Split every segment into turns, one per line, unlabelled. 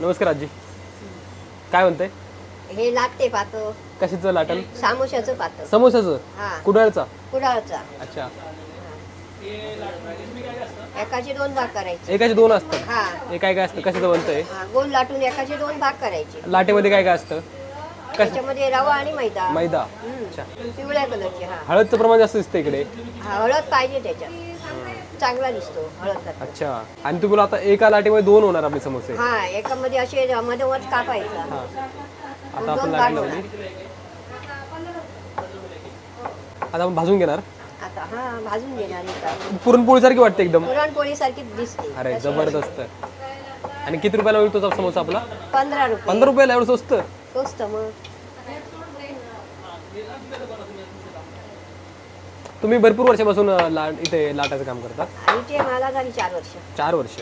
नमस्कार आजी. काय म्हणताय?
हे लागते पातो.
कशाचं लाटण?
सामोशाचं पातो.
समोसाचं
हा.
कुडाळचा?
कुडाळचा.
अच्छा.
एकाचे दोन भाग करायचे.
एकाचे दोन असतात
हा.
हे काय काय असतं? कशाचं बनतंय?
हा, गोल लाटून एकाचे दोन भाग करायचे.
लाटेमध्ये काय काय असतं? कश
त्याच्यामध्ये रवा आणि मैदा.
मैदा.
हम्म.
अच्छा.
पिवळ्या कलरचे हा.
हळदचं प्रमाण जास्त दिसतं इकडे.
हा, हळद पाहिजे त्याच्यात. चांगला दिसतो हळद.
अच्छा. आणि तुम्हाला आता एका लाटेमध्ये दोन होणार आपले समोसे?
हा एकामध्ये असे मधोमध कापायचा.
हा. आता आपण लाट लावली आता आपण भाजून घेणार?
आता हा भाजून घेणार एका
पुरणपोळीसारखी वाटते एकदम.
पुरणपोळी सारखी दिसते.
अरे जबरदस्त. आणि किती रुपयाला होईल तो समोसा आपला?
पंधरा रुपये.
पंधरा रुपयाला एवढं स्वस्त?
तोच तर मग.
तुम्ही भरपूर वर्षापासून अं, ला इथे लाटाचं काम करता?
आणि ते मला झाली चार वर्ष.
चार वर्ष.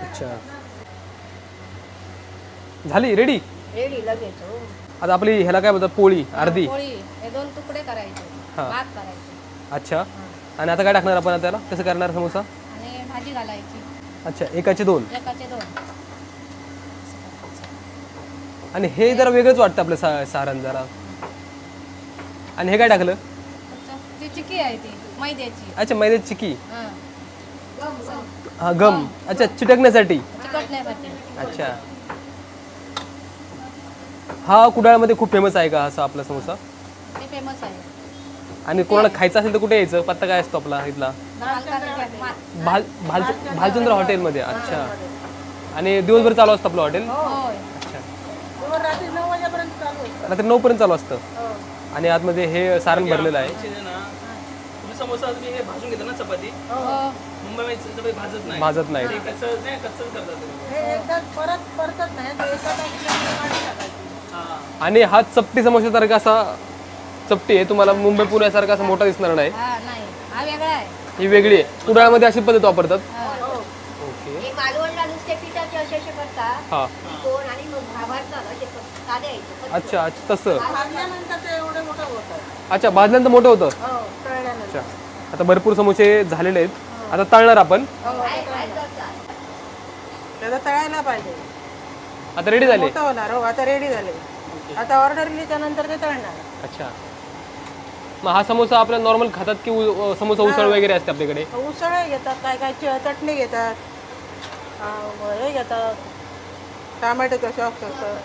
अच्छा. झाली रेडी
रेडी लगेच हो.
आता आपली ह्याला काय बोलतात? पोळी अर्धी.
पोळी. हे दोन तुकडे करायचे.
हा.
भात करायचे.
अच्छा. आणि आता काय टाकणार आपण आता त्याला? कसं करणार समोसा?
आणि भाजी घालायची.
अच्छा एकाचे दोन.
एकाचे दोन.
आणि हे जरा वेगळंच वाटतं आपलं सा सारण जरा. आणि हे काय टाकलं?
अच्छा, ती चिकी आहे ती मैद्याची.
अच्छा मैद्याची चिकी.
हा.
हा गम. अच्छा चिटकण्यासाठी.
चिकटण्यासाठी.
अच्छा. हा कुडाळमध्ये खूप फेमस आहे का असा आपला समोसा?
ते फेमस आहे.
आणि कोणाला खायचं असेल तर कुठे यायचं? पत्ता काय असतो आपला इथला?
भालका- मा-
भाल भाल भालचंद्र हॉटेलमध्ये. अच्छा. आणि दिवसभर चालू असतं आपलं हॉटेल?
होय.
अच्छा. रात्री नऊ पर्यंत चालू असतं. आणि आतमध्ये हे सारण भरलेलं आहे.
तुम्ही समोसा तुम्ही हे भाजून घेता ना चपाती? मुंबईमध्ये चपाती भाजत नाही.
भाजत नाही.
ते कच्चं नाही कच्चंच करतात तुम्ही. हा
आणि हा चपटी समोसासारखा असा चपटी आहे. तुम्हाला मुंबई पुण्यासारखा असा मोठा दिसणार नाही.
हा नाही. हा वेगळा आहे.
ही वेगळी आहे. कुडाळमध्ये अशी पद्धत वापरतात.
हा.
ओके.
हे मालवणला नुसते पिठाचे असे असे करतात.
हा.
कोण आणि मग भाभारतात असे क- साधे यायचे
अच्छा अच्छा तसं. अच्छा भाजल्यानंतर मोठं होतं? अच्छा. आता भरपूर समोसे झालेले आहेत. आता तळणार आपण?
त्याला तळायला पाहिजे.
आता रेडी झाले?
मोठं होणार हो आता रेडी झाले. आता ऑर्डर दिली नंतर ते तळणार.
अच्छा. मग हा समोसा आपल्या नॉर्मल खातात की उ- समोसा उसळ वगैरे असते आपल्याकडे?
उसळ घेतात काय काय च- चटणी घेतात. हे घेतात. टॅमॅटोचा सॉस असतं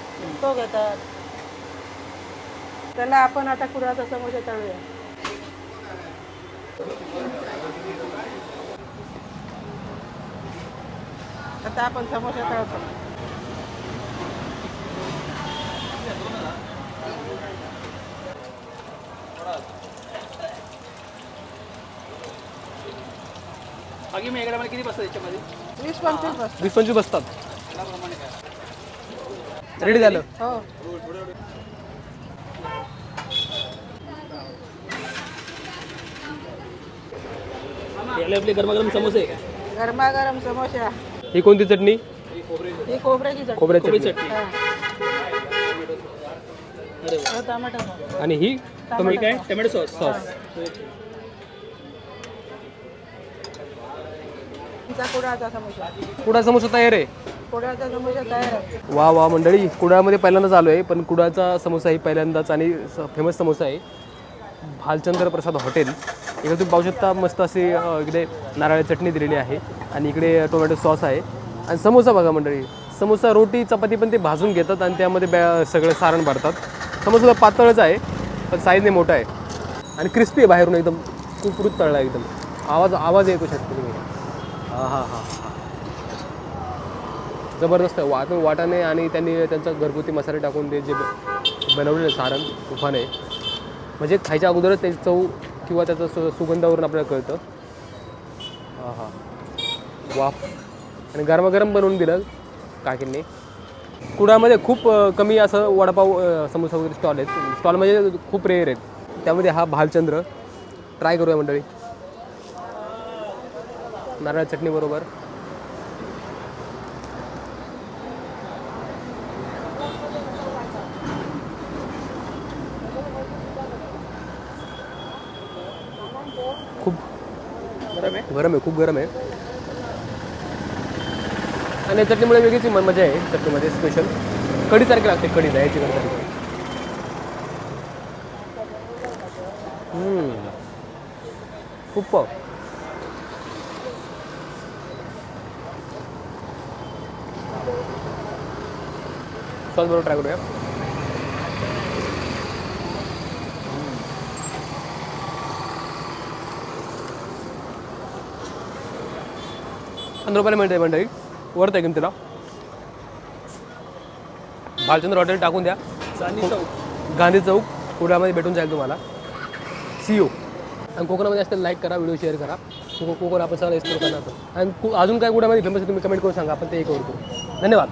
तो घेतात. त्याला आपण आता कुराचा समोसा तळूया आता आपण समोसा तळतो
बाकी मी एकडे किती बसतात याच्यामध्ये?
वीस पंचवीस बस
वीस पंचवीस बसतात. रेडी झालं?
हो.
याला आपले गरमागरम समोसे. आहे
गरमागरम समोसा.
ही कोणती चटणी?
ही खोबऱ्याची चटणी.
कोबी
चटणी.
चटणी.
हा.
अरे वा.
हो, टमाटर सॉस.
आणि ही?
तुम्ही काय? टोमॅटो सॉस
सॉस
तुमचा कुडाचा समोसा.
कुडा समोसा तयार आहे?
कुडाचा समोसा तयार आहे.
वा वा मंडळी कुडाळमध्ये पहिल्यांदाच आलो आहे पण कुडाळचा समोसा ही पहिल्यांदाच आणि फेमस समोसा आहे. भालचंद्र प्रसाद हॉटेल. इकडे तुम्ही पाहू शकता मस्त अशी इकडे नारळाची चटणी दिलेली आहे आणि इकडे टोमॅटो सॉस आहे. आणि समोसा बघा मंडळी समोसा रोटी चपाती पण ते भाजून घेतात आणि त्यामध्ये बॅ सगळं सारण भरतात. समोसा पातळच आहे पण साईजने मोठा आहे. आणि क्रिस्पी आहे बाहेरून एकदम कुरकुरीत तळला आहे एकदम. आवाज आवाज येतो शकतो तुम्ही. हां हां हां हां जबरदस्त आहे. वाट वाटाणे आणि त्यांनी त्यांचा घरगुती मसाले टाकून ते जे बनवलेलं सारण तुफान आहे. म्हणजे खायच्या अगोदरच त्याची चव किंवा त्याचं सु सुगंधावरून आपल्याला कळतं. हां हां वा आणि गरमागरम बनवून दिलं काकींनी. कुडामध्ये खूप कमी असं वडापाव समोसा वगैरे स्टॉल आहेत. स्टॉल म्हणजे खूप रेअर आहेत. त्यामध्ये हा भालचंद्र. ट्राय करूया मंडळी. नारळ चटणी खूप
गरम आहे?
गरम आहे खूप गरम आहे. आणि चटणीमुळे वेगळीच मजा आहे चटणीमध्ये स्पेशल कढीसारखी लागते कढी कढीसारखी हम्म. खूप सॉस बरोबर ट्राय करूया. पंधरा रुपयाला मिळते मंडळी. वर्थ आहे किमतीला भालचंद्र हॉटेल टाकून द्या.
चौक.
गांधी चौक कुडामध्ये भेटून जाईल तुम्हाला. सी ओ आणि कोकणामध्ये असतील लाईक करा व्हिडिओ शेअर करा. कोकण आपण सगळं एक्सप्लोर करणार. आणि अजून काय कुडामध्ये फेमस तुम्ही कमेंट करून सांगा. आपण ते करू. धन्यवाद.